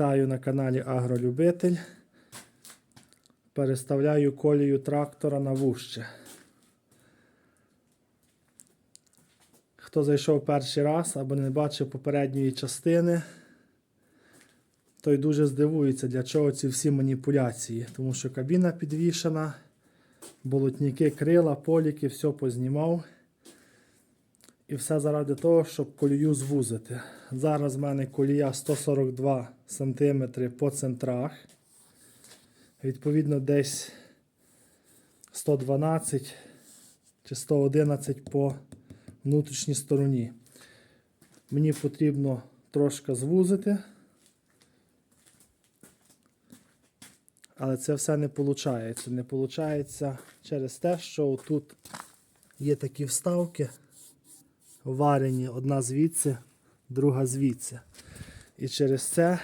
Вітаю на каналі Агролюбитель. Переставляю колію трактора на вужче. Хто зайшов перший раз або не бачив попередньої частини, той дуже здивується, для чого ці всі маніпуляції. Тому що кабіна підвішена, болотники, крила, поліки, все познімав. І все заради того, щоб колію звузити. Зараз в мене колія 142 см по центрах. Відповідно, десь 112 чи 111 по внутрішній стороні. Мені потрібно трошки звузити. Але це все не виходить. Не виходить через те, що тут є такі вставки варені, одна звідси, друга звідси. І через це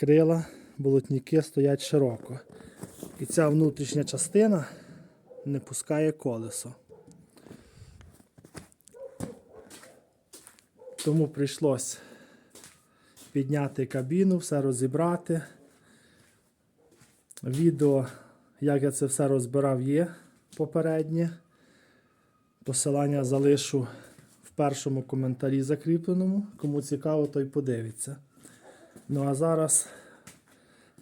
крила, болотники стоять широко. І ця внутрішня частина не пускає колесо. Тому прийшлось підняти кабіну, все розібрати. Відео, як я це все розбирав, є попереднє. Посилання залишу в першому коментарі закріпленому. Кому цікаво, той подивиться. Ну а зараз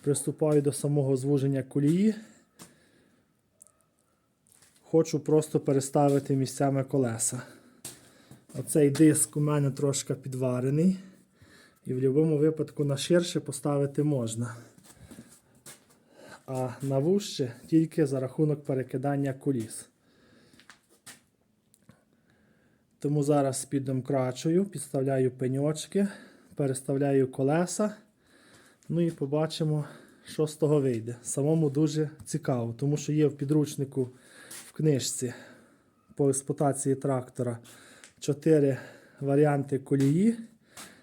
приступаю до самого звуження колії. Хочу просто переставити місцями колеса. Оцей диск у мене трошки підварений. І в будь-якому випадку на ширше поставити можна. А на вужче тільки за рахунок перекидання коліс. Тому зараз піддомкрачую, підставляю пеньочки, переставляю колеса. Ну і побачимо, що з того вийде. Самому дуже цікаво, тому що є в підручнику в книжці по експлуатації трактора 4 варіанти колії,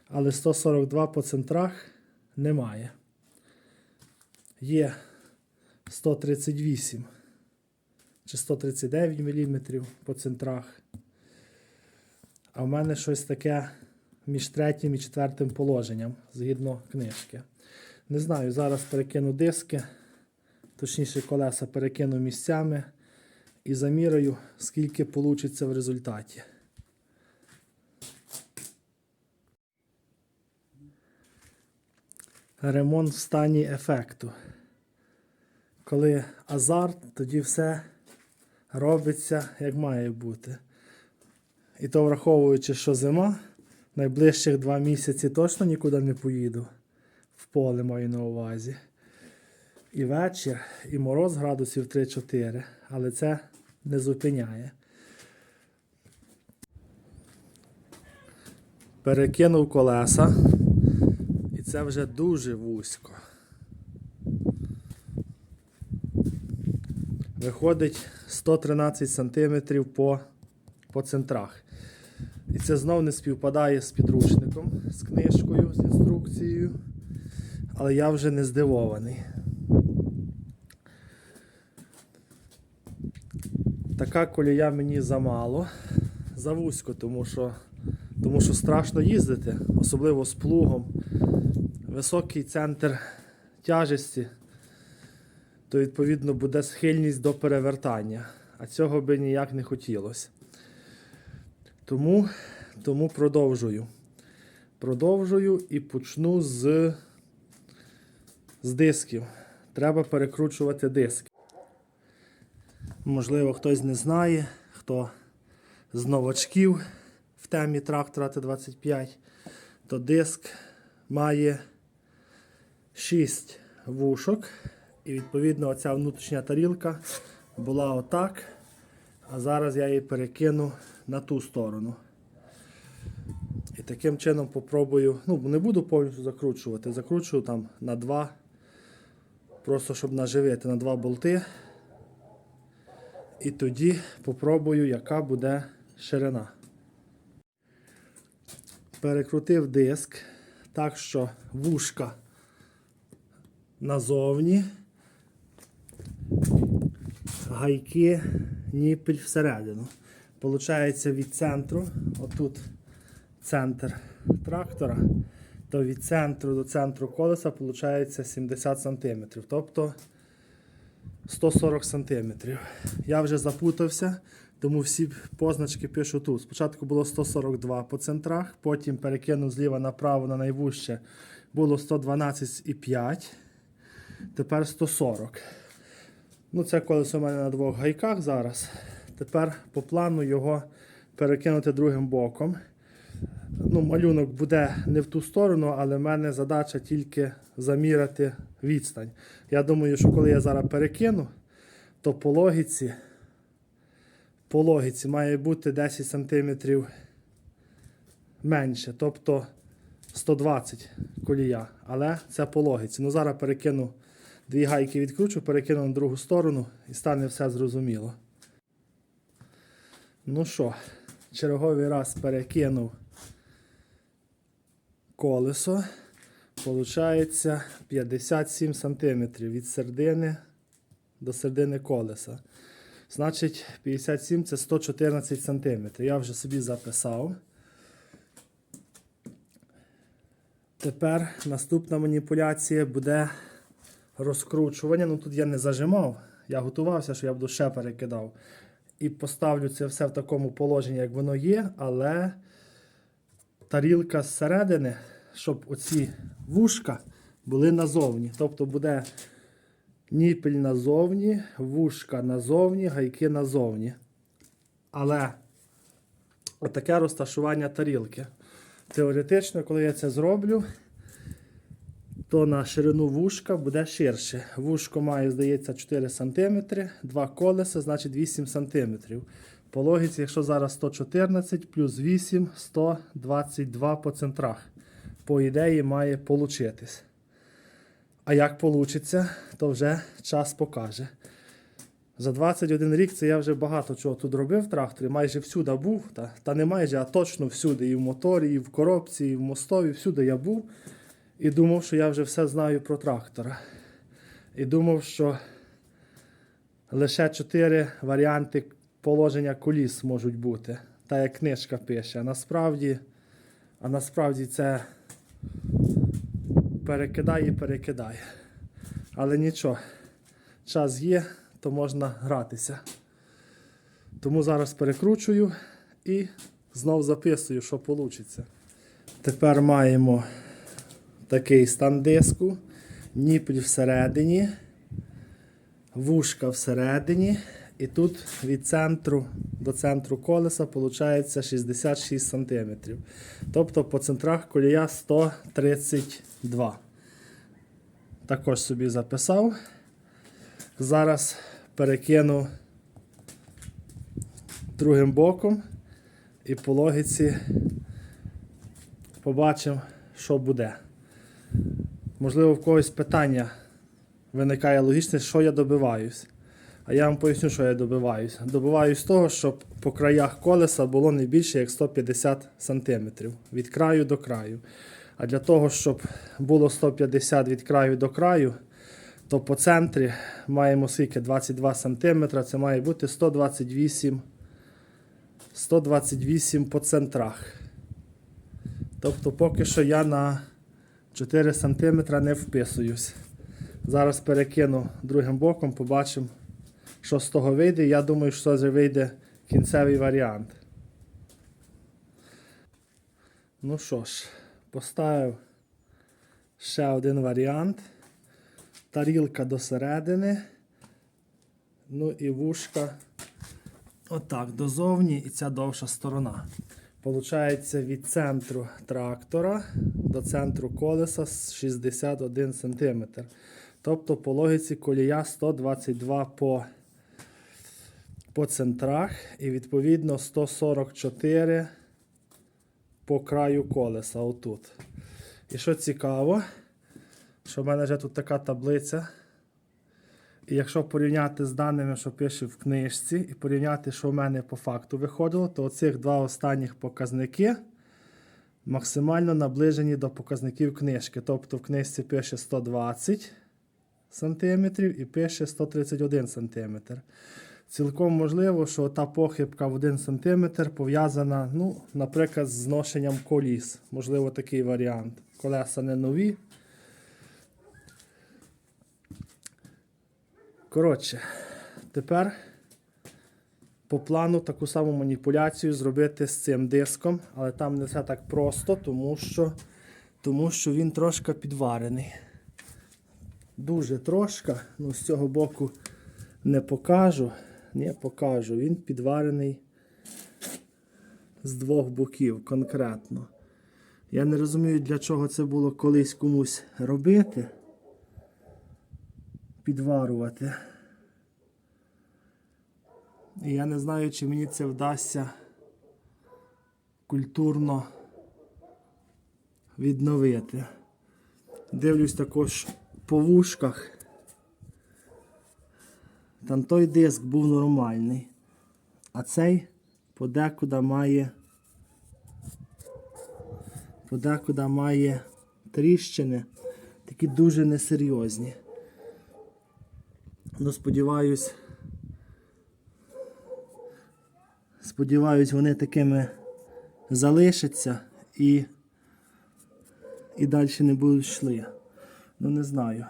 але 142 по центрах немає. Є 138 чи 139 мм по центрах. А в мене щось таке між третім і четвертим положенням, згідно книжки. Не знаю, зараз перекину диски, точніше колеса перекину місцями і заміряю, скільки вийде в результаті. Ремонт в стані ефекту. Коли азарт, тоді все робиться як має бути. І то враховуючи, що зима, найближчих два місяці точно нікуди не поїду. В поле маю на увазі. І вечір, і мороз градусів 3-4, але це не зупиняє. Перекинув колеса, і це вже дуже вузько. Виходить 113 см по, по центрах. І це знов не співпадає з підручником, з книжкою, з інструкцією. Але я вже не здивований. Така колія мені замало, завузько, тому що, тому що страшно їздити, особливо з плугом. Високий центр тяжесті, то відповідно буде схильність до перевертання. А цього би ніяк не хотілося. Тому, тому продовжую. Продовжую і почну з, з дисків. Треба перекручувати диски. Можливо, хтось не знає, хто з новачків в темі трактора Т-25, то диск має 6 вушок. І відповідно оця внутрішня тарілка була отак. А зараз я її перекину на ту сторону. І таким чином попробую, ну, не буду повністю закручувати, закручую там на два, просто щоб наживити на два болти. І тоді попробую, яка буде ширина. Перекрутив диск так, що вушка назовні, гайки, ніпель всередину. Получається від центру, отут центр трактора, то від центру до центру колеса виходить 70 см. Тобто 140 см. Я вже запутався, тому всі позначки пишу тут. Спочатку було 142 по центрах, потім перекинув зліва направо на найвужче було 112,5, тепер 140. Ну, це колесо у мене на двох гайках зараз. Тепер по плану його перекинути другим боком. Ну, малюнок буде не в ту сторону, але в мене задача тільки заміряти відстань. Я думаю, що коли я зараз перекину, то по логіці, по логіці має бути 10 см менше, тобто 120 колія. Але це по логіці. Ну зараз перекину дві гайки відкручу, перекину на другу сторону і стане все зрозуміло. Ну що, черговий раз перекинув колесо. Получається 57 см від середини до середини колеса. Значить, 57 це 114 см. Я вже собі записав. Тепер наступна маніпуляція буде розкручування. Ну тут я не зажимав, я готувався, що я буду ще перекидав. І поставлю це все в такому положенні, як воно є, але тарілка зсередини, щоб оці вушка були назовні. Тобто буде ніпель назовні, вушка назовні, гайки назовні. Але отаке розташування тарілки. Теоретично, коли я це зроблю, то на ширину вушка буде ширше. Вушко має, здається, 4 см, два колеса, значить 8 см. По логіці, якщо зараз 114 плюс 8, 122 по центрах. По ідеї має получитись. А як вийде, то вже час покаже. За 21 рік це я вже багато чого тут робив в тракторі, майже всюди був. Та, та не майже, а точно всюди. І в моторі, і в коробці, і в мостові, всюди я був. І думав, що я вже все знаю про трактора. І думав, що лише 4 варіанти положення коліс можуть бути. Та як книжка пише. А насправді, а насправді це перекидає і перекидає. Але нічого, час є, то можна гратися. Тому зараз перекручую і знов записую, що вийде. Тепер маємо такий стан диску, ніпель всередині, вушка всередині. І тут від центру до центру колеса виходить 66 см. Тобто по центрах колія 132. Також собі записав. Зараз перекину другим боком і по логіці побачимо, що буде. Можливо, в когось питання виникає логічне, що я добиваюсь. А я вам поясню, що я добиваюсь. Добиваюсь того, щоб по краях колеса було не більше як 150 см від краю до краю. А для того, щоб було 150 від краю до краю, то по центрі маємо скільки 22 см, це має бути 128 128 по центрах. Тобто поки що я на 4 см не вписуюсь. Зараз перекину другим боком, побачимо, що з того вийде. Я думаю, що це вийде кінцевий варіант. Ну що ж, поставив ще один варіант. Тарілка до середини. Ну і вушка отак дозовні і ця довша сторона. Получається від центру трактора до центру колеса 61 см. Тобто по логіці колія 122 по, по центрах і відповідно 144 по краю колеса. Отут. І що цікаво, що в мене вже тут така таблиця. І якщо порівняти з даними, що пише в книжці, і порівняти, що в мене по факту виходило, то оцих два останніх показники максимально наближені до показників книжки. Тобто в книжці пише 120 см і пише 131 см. Цілком можливо, що та похибка в 1 см пов'язана, ну, наприклад, з зношенням коліс. Можливо, такий варіант. Колеса не нові. Коротше, тепер по плану таку саму маніпуляцію зробити з цим диском, але там не все так просто, тому що, тому що він трошки підварений. Дуже трошки, ну з цього боку не покажу. Не покажу. Він підварений з двох боків конкретно. Я не розумію, для чого це було колись комусь робити. Підварувати. І я не знаю, чи мені це вдасться культурно відновити. Дивлюсь також по вушках. Там той диск був нормальний, а цей подекуди має подекуди має тріщини, такі дуже несерйозні. Ну, сподіваюсь, сподіваюсь, вони такими залишаться і, і далі не будуть йшли. Ну, не знаю.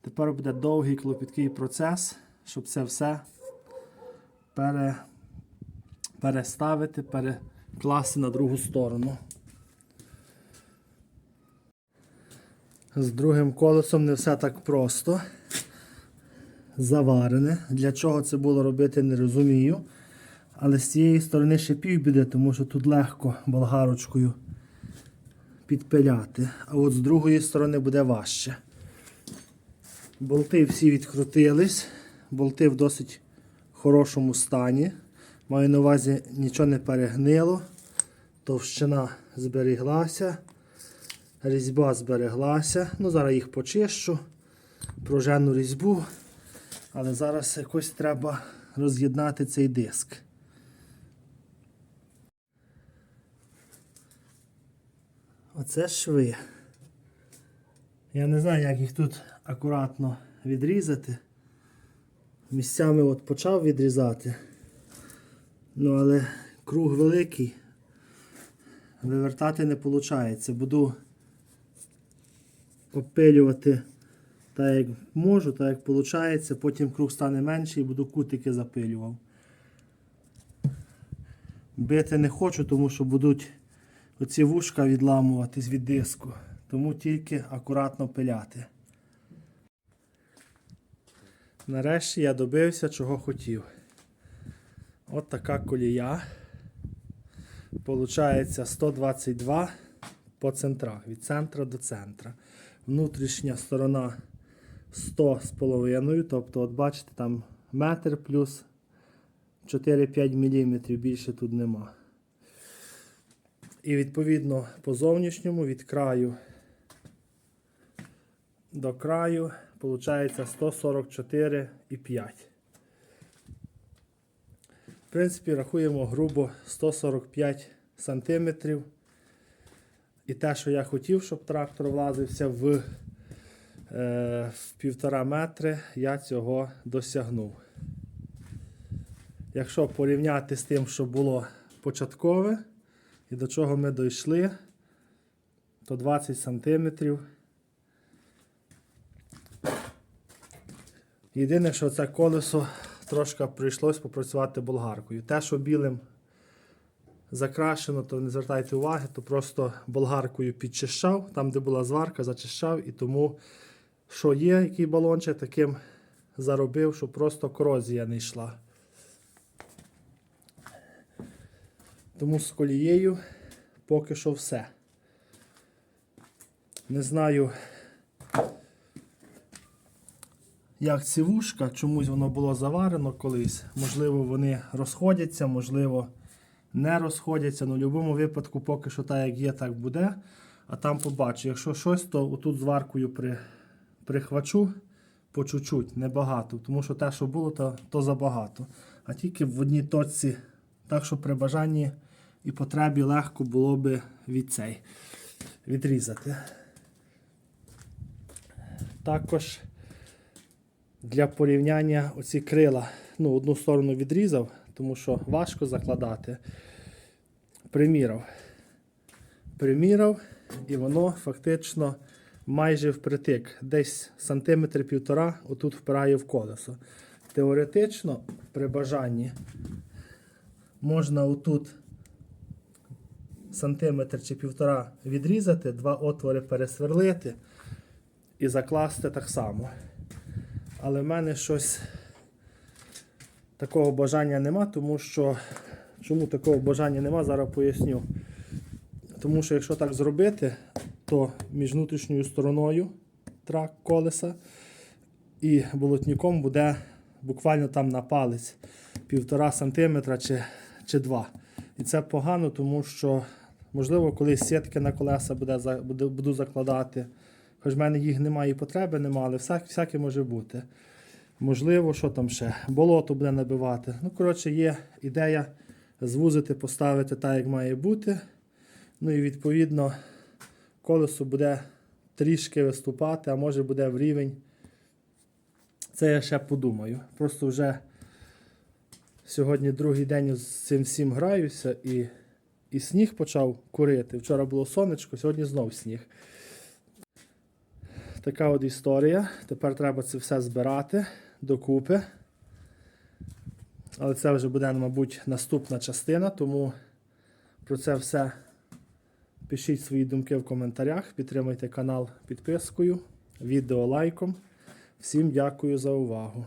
Тепер буде довгий клопіткий процес, щоб це все пере, переставити, перекласти на другу сторону. З другим колесом не все так просто. Заварене. Для чого це було робити, не розумію. Але з цієї сторони ще півбіди, тому що тут легко болгарочкою підпиляти. А от з другої сторони буде важче. Болти всі відкрутились. Болти в досить хорошому стані. Маю на увазі нічого не перегнило. Товщина зберіглася. Різьба збереглася. Ну, зараз їх почищу. Прожену різьбу. Але зараз якось треба роз'єднати цей диск. Оце шви. Я не знаю, як їх тут акуратно відрізати. Місцями от почав відрізати. Ну, але круг великий. Вивертати не виходить. Буду опилювати так, як можу, так як виходить. Потім круг стане менший і буду кутики запилював. Бити не хочу, тому що будуть оці вушка відламуватись від диску. Тому тільки акуратно пиляти. Нарешті я добився, чого хотів. От така колія. Получається 122 по центрах, від центра до центра. Внутрішня сторона 100 з половиною, тобто, от бачите, там метр плюс 4-5 мм, більше тут нема. І відповідно по зовнішньому від краю до краю виходить 144,5. В принципі, рахуємо грубо 145 см. І те, що я хотів, щоб трактор влазився в, е, в півтора метри, я цього досягнув. Якщо порівняти з тим, що було початкове, і до чого ми дійшли, то 20 сантиметрів. Єдине, що це колесо трошки прийшлось попрацювати болгаркою. Те, що білим закрашено, то не звертайте уваги, то просто болгаркою підчищав, там, де була зварка, зачищав, і тому, що є, який балончик, таким заробив, щоб просто корозія не йшла. Тому з колією поки що все. Не знаю, як ці вушка, чомусь воно було заварено колись. Можливо, вони розходяться, можливо, не розходяться. Ну, в будь-якому випадку, поки що так, як є, так буде. А там побачу. Якщо щось, то отут зваркою при, прихвачу по чуть-чуть, небагато. Тому що те, що було, то, то забагато. А тільки в одній точці, так що при бажанні і потребі легко було би від цей відрізати. Також для порівняння оці крила ну, одну сторону відрізав, тому що важко закладати. Приміряв. Приміряв, і воно фактично майже впритик. Десь сантиметр півтора отут впирає в колесо. Теоретично, при бажанні, можна отут сантиметр чи півтора відрізати, два отвори пересверлити і закласти так само. Але в мене щось такого бажання нема, тому що чому такого бажання нема, зараз поясню. Тому що якщо так зробити, то між внутрішньою стороною трак колеса і болотником буде буквально там на палець півтора сантиметра чи, чи два. І це погано, тому що, можливо, колись сітки на колеса буде, буде, буду закладати. Хоч в мене їх немає і потреби немає, але всяк, всяке може бути. Можливо, що там ще? Болото буде набивати. Ну, коротше, є ідея звузити, поставити так, як має бути. Ну і відповідно колесо буде трішки виступати, а може буде в рівень. Це я ще подумаю. Просто вже сьогодні другий день з цим всім граюся і, і сніг почав курити. Вчора було сонечко, сьогодні знов сніг. Така от історія. Тепер треба це все збирати докупи. Але це вже буде, мабуть, наступна частина, тому про це все пишіть свої думки в коментарях, підтримуйте канал підпискою, відео лайком. Всім дякую за увагу.